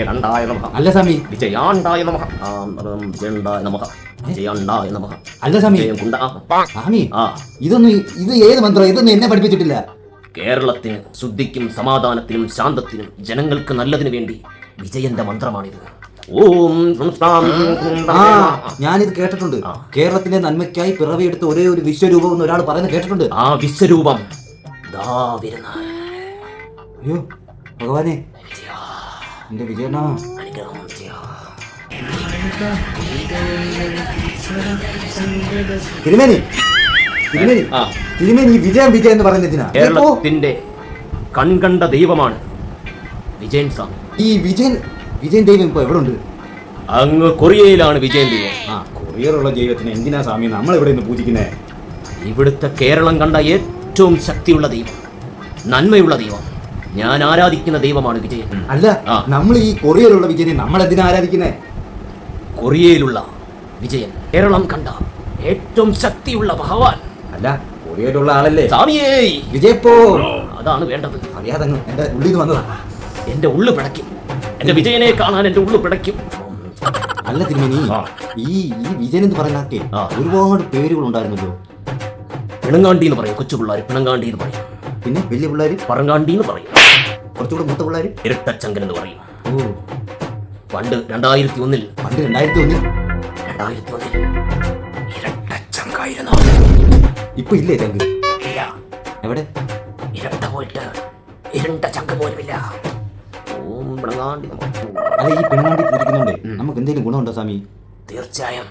വിജയകണ്ഠായ നമഃ. അല്ല സ്വാമി. വിജയാണ്ടായ നമഃ. വിജയണ്ടായ നമഃ. വിജയാണ്ടായ നമഃ. അല്ല സ്വാമി. വിജയം കുണ്ട സ്വാമി ആ. ഇതൊന്നും ഇത് ഏത് മന്ത്രം? ഇതൊന്നും എന്നെ പഠിപ്പിച്ചിട്ടില്ല. കേരളത്തിന് ശുദ്ധിക്കും സമാധാനത്തിനും ശാന്തത്തിനും ജനങ്ങൾക്ക് നല്ലതിനു വേണ്ടി വിജയന്റെ മന്ത്രമാണിത്. ഓം ഞാനിത് കേട്ടിട്ടുണ്ട്. കേരളത്തിന്റെ നന്മയ്ക്കായി പിറവിയെടുത്ത ഒരേ ഒരു വിശ്വരൂപം എന്ന് ഒരാൾ പറയുന്നത് കേട്ടിട്ടുണ്ട്. ആ വിശ്വരൂപം ദാ വരുന്ന അയ്യോ ഭഗവാനെ. എന്റെ വിജയണ്ണ. തിരുമേനി. തിരുമേനി. തിരുമേനി വിജയം വിജയം എന്ന് പറയുന്നത് എന്തിനാ? ഇപ്പോ കേരളത്തിന്റെ കൺകണ്ട ദൈവമാണ് വിജയൻ സ്വാമി. ഈ വിജയൻ വിജയൻ ദൈവം ഇപ്പൊ എവിടെ ഉണ്ട് അങ്ങ് കൊറിയയിലാണ് വിജയൻ ദൈവം. ആ കൊറിയറുള്ള ദൈവത്തിന് എന്തിനാ സ്വാമി നമ്മൾ ഇവിടെ നിന്ന് പൂജിക്കുന്നേ? ഇവിടുത്തെ കേരളം കണ്ട ഏറ്റവും ശക്തിയുള്ള ദൈവം നന്മയുള്ള ദൈവം. ഞാൻ ആരാധിക്കുന്ന ദൈവമാണ് വിജയൻ. അല്ല നമ്മൾ ഈ കൊറിയയിലുള്ള വിജയനെ നമ്മൾ എന്തിനാ ആരാധിക്കുന്നേ? കൊറിയയിലുള്ള വിജയൻ കേരളം കണ്ട ഏറ്റവും ശക്തിയുള്ള ഭഗവാൻ. അല്ല കൊറിയയിലുള്ള ആളല്ലേ? സ്വാമിയേ. വിജയപ്പോ അതാണ് വേണ്ടത്. അറിയാതെ എന്റെ ഉള്ളിൽ വന്നതാണ് എന്റെ ഉള്ളു പിടയ്ക്കും. എന്റെ വിജയനെ കാണാൻ എന്റെ ഉള്ളു പിടയ്ക്കും. അല്ല തിരുമേനി ഈ ഈ വിജയൻ എന്ന് പറയുന്നതൊക്കെ. ഒരുപാട് പേരുകൾ ഉണ്ടായിരുന്നല്ലോ പിണങ്ങാണ്ടി എന്ന് പറയും. കൊച്ചു പിള്ളേർ പിണങ്ങാണ്ടി എന്ന് പറയും. പിന്നെ വലിയ പിള്ളേർ പറങ്കാണ്ടി എന്ന് പറയും. കുറച്ചുകൂടെ മൂത്ത പിള്ളേര് ഇരട്ടച്ചങ്കൻ എന്ന് പറയും. ഓ. പണ്ട് രണ്ടായിരത്തി ഒന്നിൽ പണ്ട് രണ്ടായിരത്തി ഒന്നിൽ രണ്ടായിരത്തി ഒന്നിൽ ഇരട്ടച്ചങ്കായിരുന്നു. ഇപ്പൊ ഇല്ലേ ചങ്ക് ഇല്ല. എവിടെ? ഇരട്ട പോയിട്ട് ഇരണ്ട ചങ്ക പോലുമില്ല. ഓം പിണങ്ങാണ്ടി നമഃ. അല്ല ഈ പെണ്ണാണ്ടി പൂജിക്കുന്നുണ്ട്. നമുക്ക് എന്തെങ്കിലും ഗുണമുണ്ടോ സ്വാമി? തീർച്ചയായും.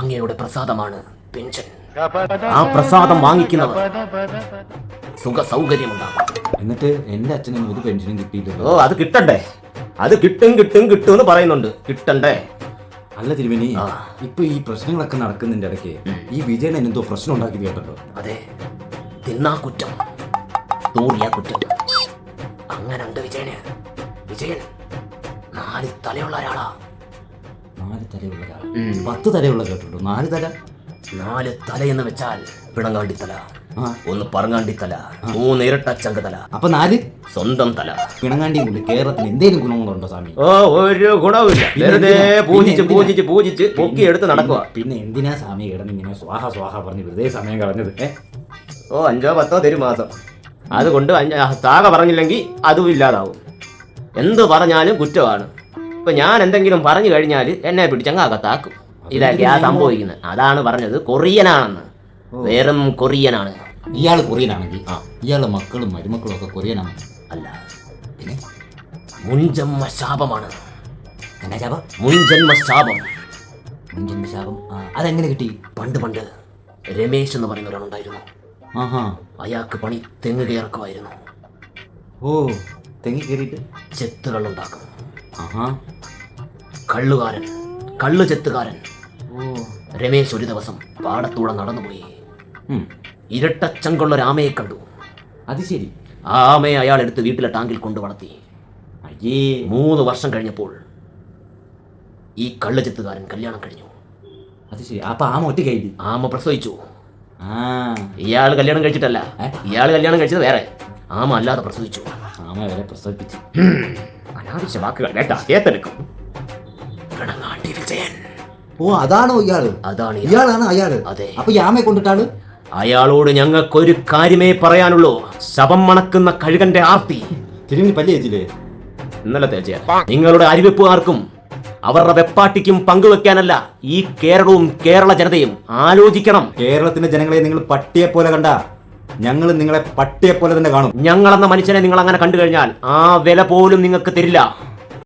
അങ്ങയുടെ പ്രസാദമാണ് പെൻഷൻ. ആ പ്രസാദം വാങ്ങിക്കുന്നവർ സുഖ സൗകര്യമുണ്ടാകും എന്നിട്ട് എന്റെ അച്ഛനും ഒരു പെൻഷനും കിട്ടിയിട്ടില്ല ഓ അത് കിട്ടണ്ടേ? അത് കിട്ടും കിട്ടും കിട്ടും എന്ന് പറയുന്നുണ്ട്. കിട്ടണ്ടേ? അല്ല തിരുമേനി. ഇപ്പൊ ഈ പ്രശ്നങ്ങളൊക്കെ നടക്കുന്നതിന്റെ ഇടയ്ക്ക് ഈ വിജയൻ എന്തോ പ്രശ്നം ഉണ്ടാക്കി കേട്ടോ അതെ. തിന്നാ കുറ്റം തൂറിയ കുറ്റം. അങ്ങനെ ഉണ്ട് വിജയന്. വിജയൻ നാല് തലയുള്ള ഒരാളാ. നാല് തലയുള്ള ഒരാൾ. പത്ത് തലയുള്ള കേട്ടോ നാല് തല? നാല് തല എന്ന് വെച്ചാൽ പിണങ്ങാണ്ടി തല ഒന്ന് പറങ്ങാണ്ടി തല മൂന്ന് ഇരട്ട ചങ്ക തല അപ്പൊ നാല്? സ്വന്തം തല. പിണങ്ങാണ്ടി കൊണ്ട് കേരളത്തിന് എന്തെങ്കിലും ഗുണങ്ങളുണ്ടോ സ്വാമി? ഓ ഒരു ഗുണവുമില്ല. വെറുതെ പൂജിച്ച് പൂജിച്ച് പൂജിച്ച് പൊക്കി എടുത്ത് നടക്കുക പിന്നെ എന്തിനാ സ്വാമി കിടന്ന് ഇങ്ങനെ സ്വാഹ സ്വാഹ പറഞ്ഞ് വെറുതെ സമയം കളഞ്ഞത്? ഓ അഞ്ചോ പത്തോ തരും മാസം അതുകൊണ്ട് താക പറഞ്ഞില്ലെങ്കിൽ അതും ഇല്ലാതാവും. എന്ത് പറഞ്ഞാലും കുറ്റമാണ്. ഇപ്പൊ ഞാൻ എന്തെങ്കിലും പറഞ്ഞു കഴിഞ്ഞാൽ എന്നെ പിടിച്ചങ്ങ് അകത്താക്കും. ആ സംഭവിക്കുന്നത്. അതാണ് പറഞ്ഞത് കൊറിയനാണെന്ന്. വെറും കൊറിയനാണ്. ഇയാൾ കൊറിയനാണെങ്കിൽ ആ ഇയാളുടെ മക്കളും മരുമക്കളും ഒക്കെ കൊറിയനാണ്. അല്ല പിന്നെ? മുൻജന്മ ശാപമാണ്. എന്നാ ശാപം? മുൻജന്മ ശാപം. മുൻജന്മ ശാപം? അതെങ്ങനെ കിട്ടി? പണ്ട് പണ്ട് രമേശ് എന്ന് പറയുന്ന ഒരാളുണ്ടായിരുന്നു. ആഹാ. അയാൾക്ക് പണി തെങ്ങ് കയറക്കുമായിരുന്നു ഓ തെങ്ങി കയറിയിട്ട്? ചെത്തുകൾ ആഹാ. കള്ളുകാരൻ കള്ളു ചെത്തുകാരൻ. ഓ. രമേശ് ഒരു ദിവസം പാടത്തൂടെ നടന്നുപോയി. ഇരട്ടച്ചങ്കുള്ള ഒരു ആമയെ കണ്ടു. അത് ശരി. ആ ആമയെ അയാൾ എടുത്ത് വീട്ടിലെ ടാങ്കിൽ കൊണ്ടു വളർത്തി. അയ്യേ മൂന്ന് വർഷം കഴിഞ്ഞപ്പോൾ ഈ കള്ളു ചെത്തുകാരൻ കല്യാണം കഴിഞ്ഞു. അത് ശരി. അപ്പൊ ആമ ഒറ്റ കഴിഞ്ഞു ആമ പ്രസവിച്ചു. ആ. ഇയാൾ കല്യാണം കഴിച്ചിട്ടല്ല. ഇയാൾ കല്യാണം കഴിച്ചത് വേറെ. ആമ അല്ലാതെ പ്രസവിച്ചു. ആമ വരെ പ്രസവിപ്പിച്ചു. അനാവശ്യ വാക്കുകൾ കേട്ടാ വിജയൻ. ഓ അതാണോ ഇയാൾ? അതാണ്. ഇയാളാണ് അയാൾ? അതെ. അപ്പൊ ഈ ആമയെ കൊണ്ടിട്ടാൾ അയാളോട് ഞങ്ങൾക്കൊരു കാര്യമേ പറയാനുള്ളൂ. ശവം മണക്കുന്ന കഴുകന്റെ ആർത്തി. തിരുമണി പല്ലേ ചേച്ചില്ലേ ഇന്നലെ തേച്ചയ. നിങ്ങളുടെ അരിവെപ്പുകാർക്കും അവരുടെ വെപ്പാട്ടിക്കും പങ്കുവെക്കാനല്ല ഈ കേരളവും കേരള ജനതയും ആലോചിക്കണം. കേരളത്തിന്റെ ജനങ്ങളെ നിങ്ങൾ പട്ടിയെ പോലെ കണ്ട ഞങ്ങൾ നിങ്ങളെ പട്ടിയെ പോലെ തന്നെ കാണും. ഞങ്ങളെന്ന മനുഷ്യനെ നിങ്ങൾ അങ്ങനെ കണ്ടു കഴിഞ്ഞാൽ ആ വില പോലും നിങ്ങൾക്ക് തരില്ല.